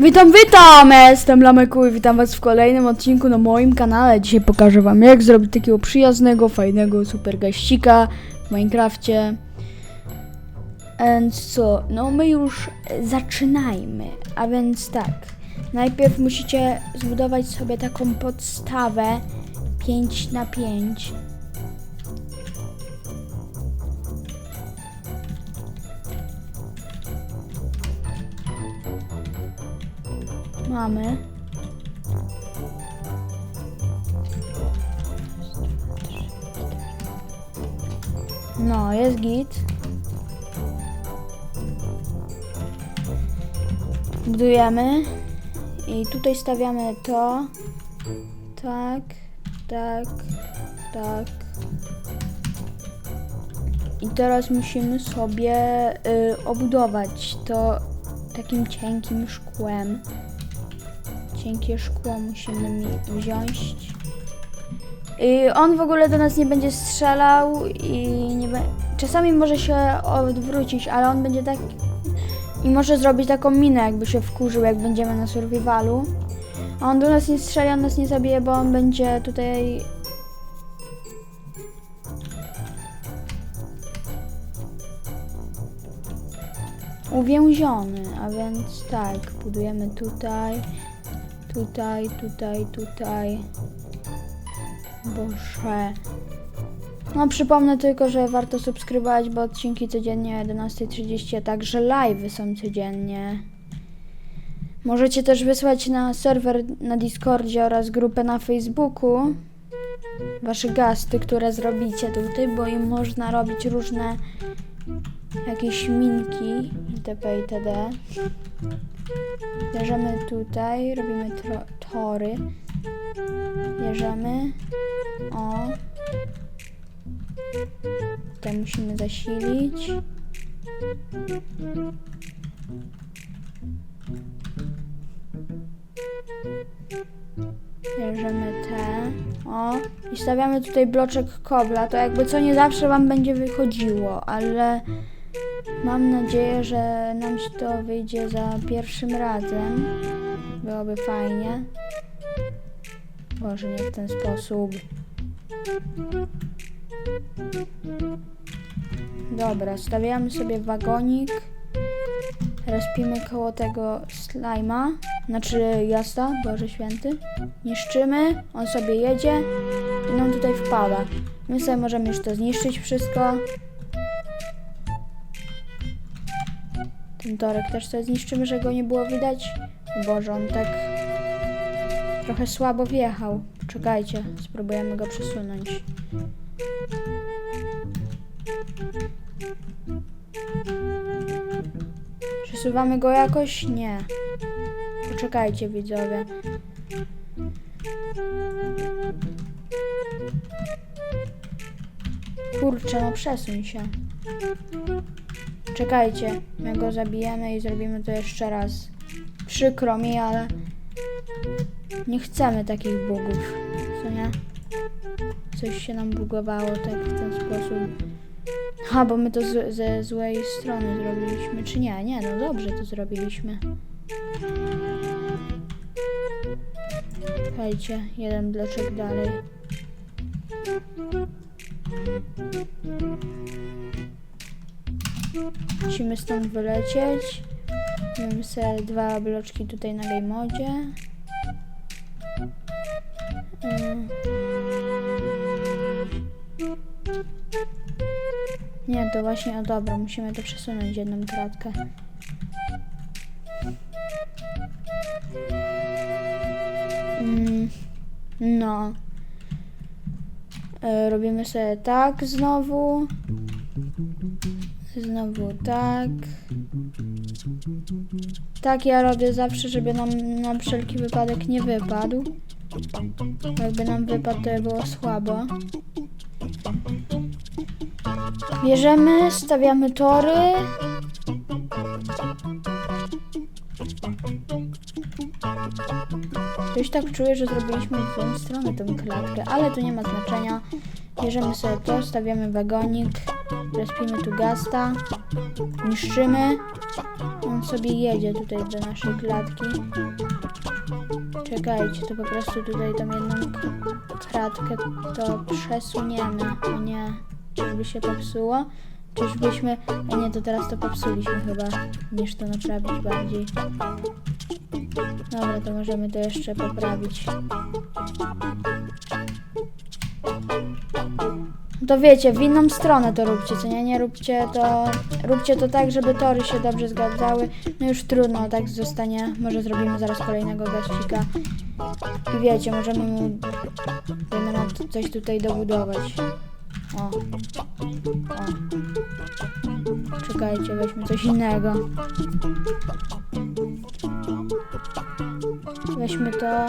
Witam, witam! Ja Jestem Lameku i witam was w kolejnym odcinku na moim kanale. Dzisiaj pokażę wam jak zrobić takiego przyjaznego, fajnego super gaścika w Minecrafcie. Więc co, no my już zaczynajmy. A więc tak, najpierw musicie zbudować sobie taką podstawę 5 na 5 Mamy. No, jest git. Budujemy. I tutaj stawiamy to. Tak, tak, tak. I teraz musimy sobie y, obudować to takim cienkim szkłem. Cienkie szkło musimy mi wziąć. I on w ogóle do nas nie będzie strzelał i nie be... czasami może się odwrócić, ale on będzie tak i może zrobić taką minę, jakby się wkurzył, jak będziemy na survivalu. A on do nas nie strzeli, on nas nie zabije, bo on będzie tutaj uwięziony, a więc tak, budujemy tutaj, tutaj, tutaj, tutaj. Boże. No przypomnę tylko, że warto subskrybować, bo odcinki codziennie o 11.30, a także live'y są codziennie. Możecie też wysłać na serwer na Discordzie oraz grupę na Facebooku wasze gasty, które zrobicie tutaj, bo im można robić różne jakieś minki itp. itd. Bierzemy tutaj, robimy tory. Bierzemy. O. Tutaj musimy zasilić. Bierzemy te. O. I stawiamy tutaj bloczek kobla. To jakby co nie zawsze wam będzie wychodziło, ale mam nadzieję, że nam się to wyjdzie za pierwszym razem. Byłoby fajnie. Może nie w ten sposób. Dobra, stawiamy sobie wagonik. Respimy koło tego slajma. Znaczy jasta, Boże Święty. Niszczymy, on sobie jedzie i nam tutaj wpada. My sobie możemy już to zniszczyć wszystko. Ten torek też sobie zniszczymy, że go nie było widać. Boże, on tak trochę słabo wjechał. Czekajcie, spróbujemy go przesunąć. Przesuwamy go jakoś? Nie. Poczekajcie, widzowie. Kurczę, no przesuń się. Czekajcie, my go zabijemy i zrobimy to jeszcze raz. Przykro mi, ale nie chcemy takich bugów, co nie? Coś się nam bugowało tak w ten sposób. Ha, bo my to z, ze złej strony zrobiliśmy, czy nie? Nie, no dobrze to zrobiliśmy. Słuchajcie, jeden bloczek dalej. Musimy stąd wylecieć. Mamy sobie dwa bloczki tutaj na game modzie. Mm. Nie, to właśnie, o dobra, musimy to przesunąć jedną kratkę. Mm, no. E, robimy sobie tak znowu. Znowu tak. Tak ja robię zawsze, żeby nam na wszelki wypadek nie wypadł. Jakby nam wypadł, to by było słabo. Bierzemy, stawiamy tory. Już tak czuję, że zrobiliśmy w tą stronę tę klatkę, ale to nie ma znaczenia. Bierzemy sobie to, stawiamy wagonik, respimy tu gasta, niszczymy. On sobie jedzie tutaj do naszej klatki. Czekajcie, to po prostu tutaj tą jedną kratkę to przesuniemy. O nie, czyżby się popsuło? Czyżbyśmy... A nie, to teraz to popsuliśmy chyba, niż to naprawić bardziej. Dobra, to możemy to jeszcze poprawić. To wiecie, w inną stronę to róbcie, co nie? Nie róbcie to... Róbcie to tak, żeby tory się dobrze zgadzały. No już trudno, tak zostanie. Może zrobimy zaraz kolejnego gaścika. I wiecie, możemy mu... Coś tutaj dobudować. O. O. Czekajcie, weźmy coś innego. Weźmy to.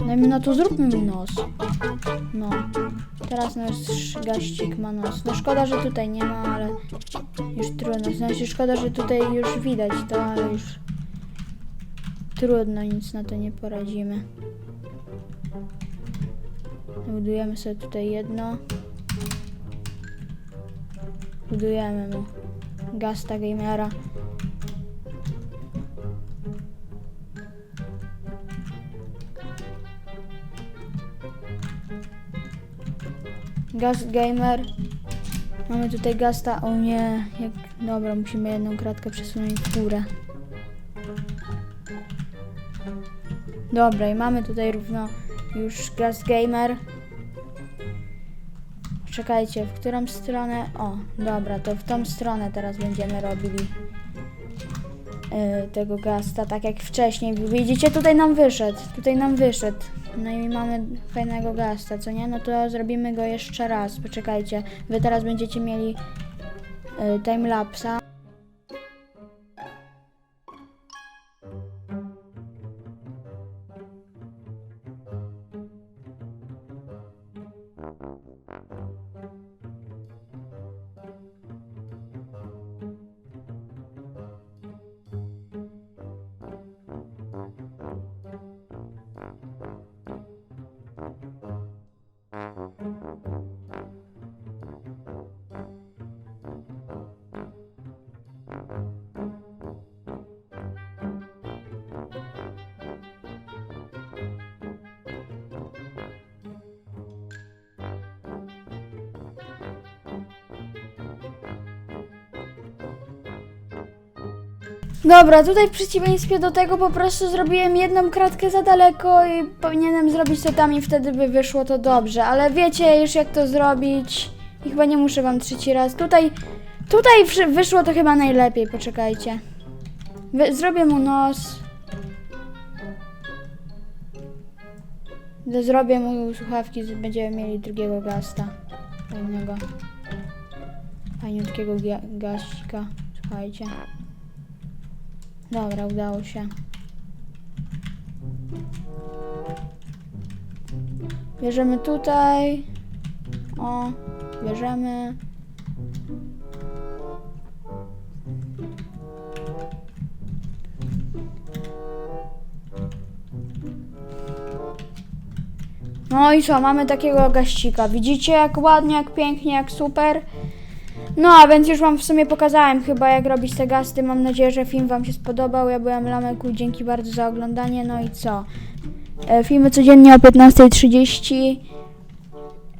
No, no to zróbmy mu nos. No. Teraz nasz gaścik ma nos. No szkoda, że tutaj nie ma, ale już trudno. Znaczy szkoda, że tutaj już widać to, ale już trudno, nic na to nie poradzimy. Budujemy sobie tutaj jedno. Budujemy mu Gasta Gamera. Gas Gamer. Mamy tutaj Gasta. O nie, jak... Dobra, musimy jedną kratkę przesunąć w górę. Dobra, i mamy tutaj równo już Gas Gamer. Czekajcie, w którą stronę? O, dobra, to w tą stronę teraz będziemy robili yy, tego gasta, tak jak wcześniej. Widzicie, tutaj nam wyszedł, tutaj nam wyszedł. No i mamy fajnego gasta, co nie? No to zrobimy go jeszcze raz, poczekajcie. Wy teraz będziecie mieli yy, timelapsa. Dobra, tutaj w przeciwieństwie do tego po prostu zrobiłem jedną kratkę za daleko i powinienem zrobić to tam i wtedy by wyszło to dobrze, ale wiecie już jak to zrobić i chyba nie muszę wam trzeci raz. Tutaj, tutaj wyszło to chyba najlepiej, poczekajcie. Wy, zrobię mu nos. Zrobię mu słuchawki, będziemy mieli drugiego gasta. Fajnego. Fajniutkiego gaścika. Słuchajcie. Dobra, udało się. Bierzemy tutaj. O, bierzemy. No i co, mamy takiego gaścika. Widzicie jak ładnie, jak pięknie, jak super. No, a więc już Wam w sumie pokazałem chyba jak robić te gasty. Mam nadzieję, że film Wam się spodobał. Ja byłem Lameku, dzięki bardzo za oglądanie. No i co? E, filmy codziennie o 15.30.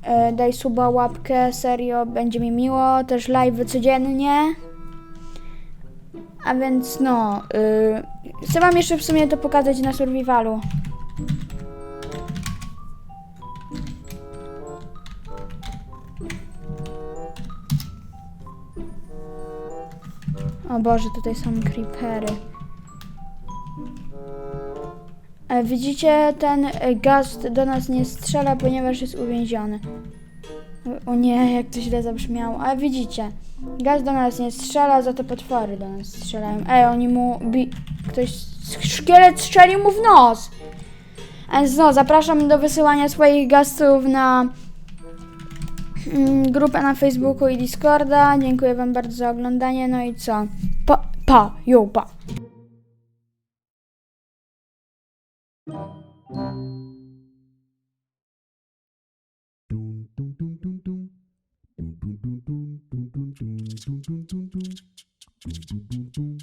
E, daj suba, łapkę, serio, będzie mi miło. Też live codziennie. A więc no, y, chcę Wam jeszcze w sumie to pokazać na survivalu. O Boże, tutaj są creepery. E, Widzicie, ten e, gast do nas nie strzela, ponieważ jest uwięziony. O- nie, jak to źle zabrzmiało. Ale widzicie, gaz do nas nie strzela, za to potwory do nas strzelają. Ej, oni mu... Bi... Ktoś... Szkielet strzelił mu w nos! Więc no, zapraszam do wysyłania swoich gastów na grupę na Facebooku i Discorda. Dziękuję Wam bardzo za oglądanie. No i co? Pa, pa, jo, pa. Dum dum dum dum dum dum dum dum Dum dum dum dum.